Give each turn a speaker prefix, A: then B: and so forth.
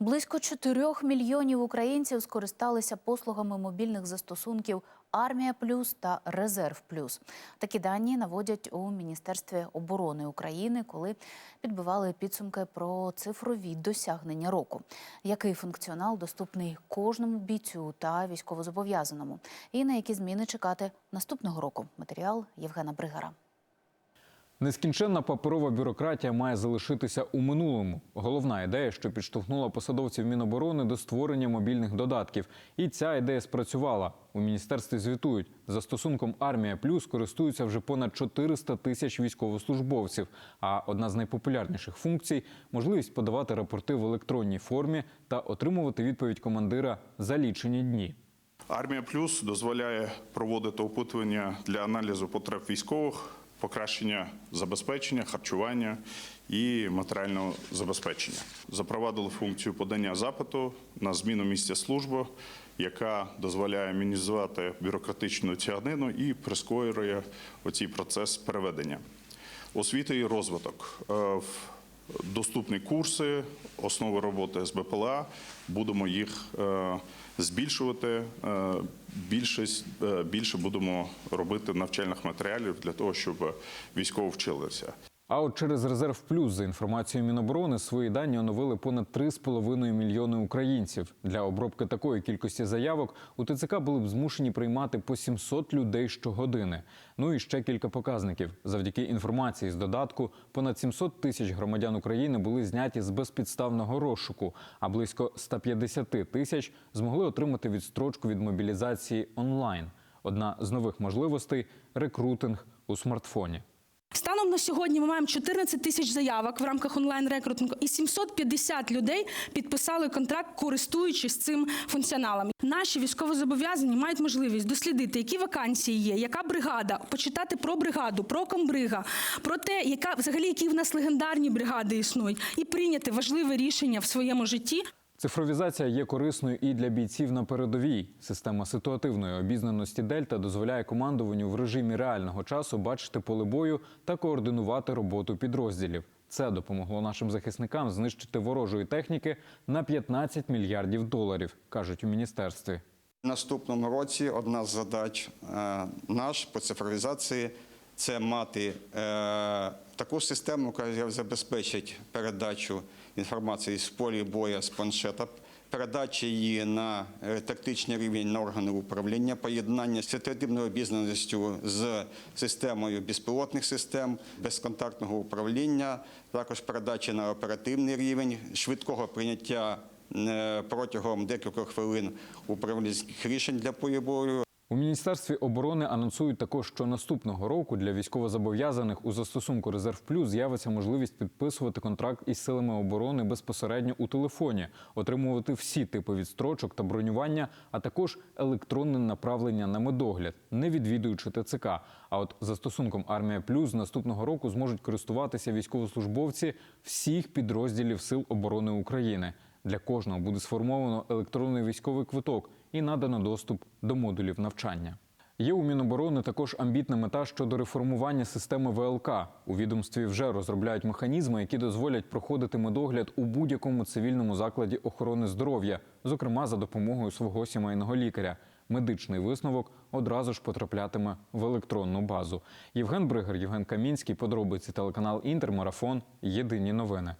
A: Близько 4 мільйонів українців скористалися послугами мобільних застосунків Армія Плюс та Резерв Плюс. Такі дані наводять у Міністерстві оборони України, коли підбивали підсумки про цифрові досягнення року. Який функціонал доступний кожному бійцю та військовозобов'язаному, і на які зміни чекати наступного року? Матеріал Євгена Бригара.
B: Нескінченна паперова бюрократія має залишитися у минулому. Головна ідея, що підштовхнула посадовців Міноборони до створення мобільних додатків. І ця ідея спрацювала. У міністерстві звітують, застосунком Армія Плюс користуються вже понад 400 тисяч військовослужбовців. А одна з найпопулярніших функцій можливість подавати рапорти в електронній формі та отримувати відповідь командира за лічені дні.
C: Армія Плюс дозволяє проводити опитування для аналізу потреб військових, покращення забезпечення, харчування і матеріального забезпечення. Запровадили функцію подання запиту на зміну місця служби, яка дозволяє мінімізувати бюрократичну тягнину і прискорює оцей процес переведення. Освіта і розвиток. Доступні курси, основи роботи з БПЛА. Будемо їх е, збільшувати. Е, Більшість, е, більше будемо робити навчальних матеріалів для того, щоб військово вчилися.
B: А от через резерв плюс за інформацією Міноборони свої дані оновили понад 3,5 мільйони українців. Для обробки такої кількості заявок у ТЦК були б змушені приймати по 700 людей щогодини. Ну і ще кілька показників. Завдяки інформації з додатку, понад 700 тисяч громадян України були зняті з безпідставного розшуку, а близько 150 тисяч змогли отримати відстрочку від мобілізації онлайн. Одна з нових можливостей рекрутинг у смартфоні.
D: Станом на сьогодні ми маємо 14 тисяч заявок в рамках онлайн-рекрутингу, і 750 людей підписали контракт, користуючись цим функціоналом. Наші військовозобов'язані мають можливість дослідити, які вакансії є, яка бригада, почитати про бригаду, про комбрига, про те, яка взагалі які в нас легендарні бригади існують, і прийняти важливе рішення в своєму житті.
B: Цифровізація є корисною і для бійців на передовій. Система ситуативної обізнаності Дельта дозволяє командуванню в режимі реального часу бачити поле бою та координувати роботу підрозділів. Це допомогло нашим захисникам знищити ворожої техніки на 15 мільярдів доларів, кажуть у міністерстві.
E: Наступному році одна з задач е, наш по цифровізації це мати е, таку систему, яка забезпечить передачу інформації з полі боя з планшета, передача її на е, тактичний рівень на органи управління, поєднання з ситуативною обізнаністю з системою безпілотних систем, безконтактного управління, також передача на оперативний рівень, швидкого прийняття е, протягом декількох хвилин управлінських рішень для бою.
B: У міністерстві оборони анонсують також, що наступного року для військовозобов'язаних у застосунку Резерв Плюс з'явиться можливість підписувати контракт із силами оборони безпосередньо у телефоні, отримувати всі типи відстрочок та бронювання, а також електронне направлення на медогляд, не відвідуючи ТЦК. А от застосунком Армія Плюс наступного року зможуть користуватися військовослужбовці всіх підрозділів Сил оборони України. Для кожного буде сформовано електронний військовий квиток і надано доступ до модулів навчання. Є у Міноборони також амбітна мета щодо реформування системи ВЛК. У відомстві вже розробляють механізми, які дозволять проходити медогляд у будь-якому цивільному закладі охорони здоров'я, зокрема за допомогою свого сімейного лікаря. Медичний висновок одразу ж потраплятиме в електронну базу. Євген Бригер, Євген Камінський, подробиці телеканал Інтер, Марафон. Єдині новини.